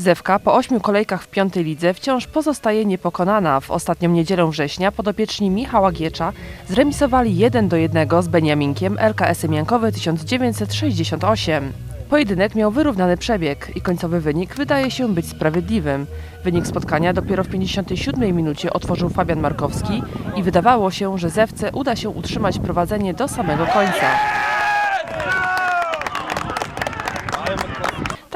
Zewka po ośmiu kolejkach w piątej lidze wciąż pozostaje niepokonana. W ostatnią niedzielę września podopieczni Michała Giecza zremisowali 1 do 1 z Beniaminkiem LKS Miankowy 1968. Pojedynek miał wyrównany przebieg i końcowy wynik wydaje się być sprawiedliwym. Wynik spotkania dopiero w 57 minucie otworzył Fabian Markowski i wydawało się, że Zewce uda się utrzymać prowadzenie do samego końca.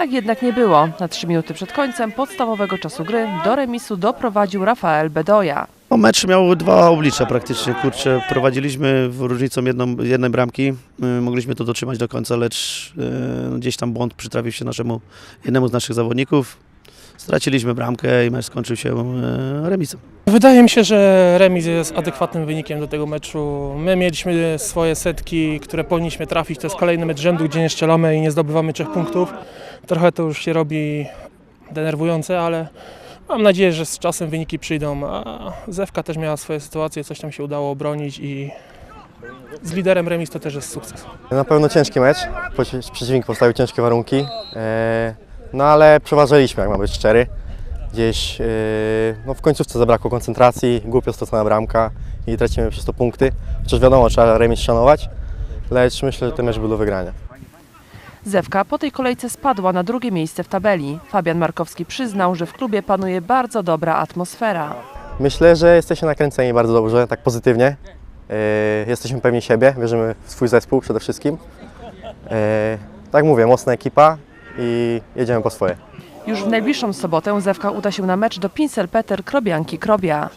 Tak jednak nie było. Na 3 minuty przed końcem podstawowego czasu gry do remisu doprowadził Rafael Bedoja. No, mecz miał dwa oblicza praktycznie, kurczę, prowadziliśmy różnicą jedną, jednej bramki, y, mogliśmy to dotrzymać do końca, lecz y, gdzieś tam błąd przytrafił się naszemu, jednemu z naszych zawodników, straciliśmy bramkę i mecz skończył się y, remisem. Wydaje mi się, że remis jest adekwatnym wynikiem do tego meczu. My mieliśmy swoje setki, które powinniśmy trafić. To jest kolejny mecz rzędu, gdzie nie strzelamy i nie zdobywamy trzech punktów. Trochę to już się robi denerwujące, ale mam nadzieję, że z czasem wyniki przyjdą. A Zewka też miała swoje sytuacje, coś tam się udało obronić i z liderem remis to też jest sukces. Na pewno ciężki mecz. Przeci- Przeciwnik postawił ciężkie warunki. No ale przeważyliśmy, jak mam być szczery. Gdzieś e, no w końcówce zabrakło koncentracji, głupio stracona bramka i tracimy przez to punkty. Chociaż wiadomo, trzeba remis szanować, lecz myślę, że ten mecz był do wygrania. Zewka po tej kolejce spadła na drugie miejsce w tabeli. Fabian Markowski przyznał, że w klubie panuje bardzo dobra atmosfera. Myślę, że jesteśmy nakręceni bardzo dobrze, tak pozytywnie. E, Jesteśmy pewni siebie, wierzymy w swój zespół przede wszystkim. E, Tak mówię, mocna ekipa i jedziemy po swoje. Już w najbliższą sobotę Zewka uda się na mecz do Pinsel Peter Krobianki Krobia.